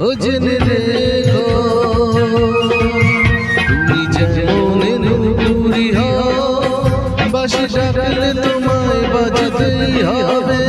ও জেনে রেখো তুমি যেমনে নুপুরি বাসি ডাকলে তোমায় বাজাতেই হবে।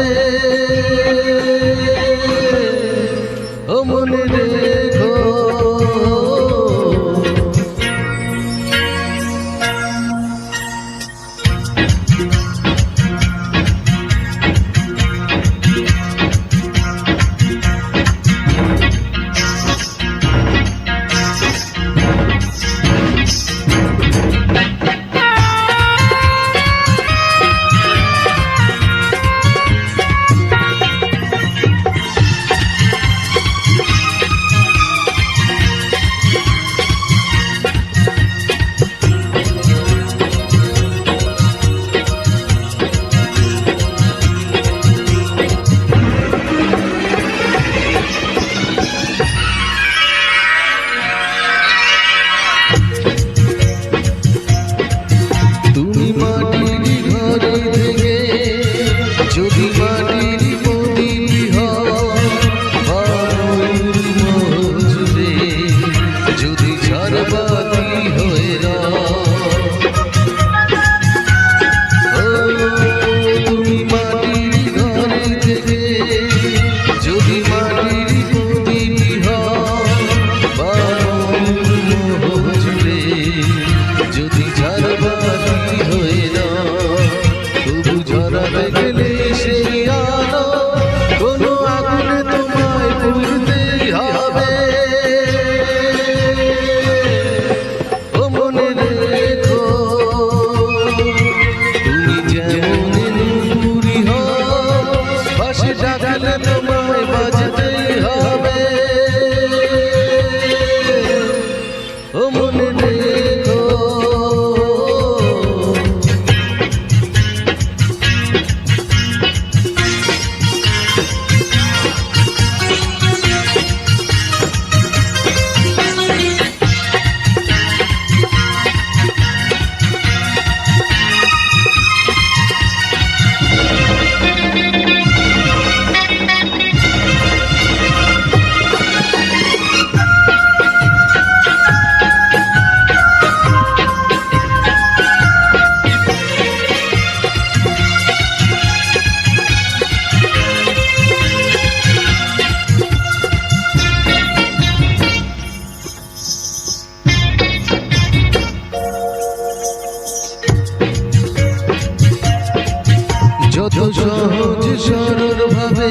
সরল ভাবে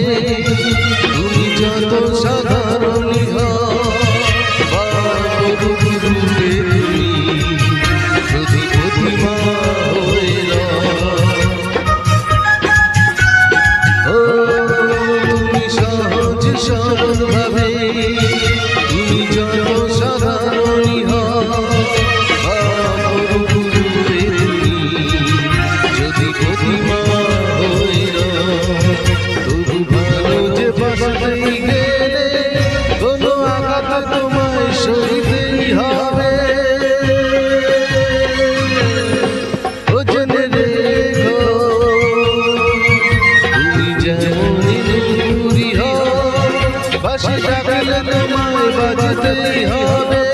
বাসি যাবে তোমায় বাজতেই হবে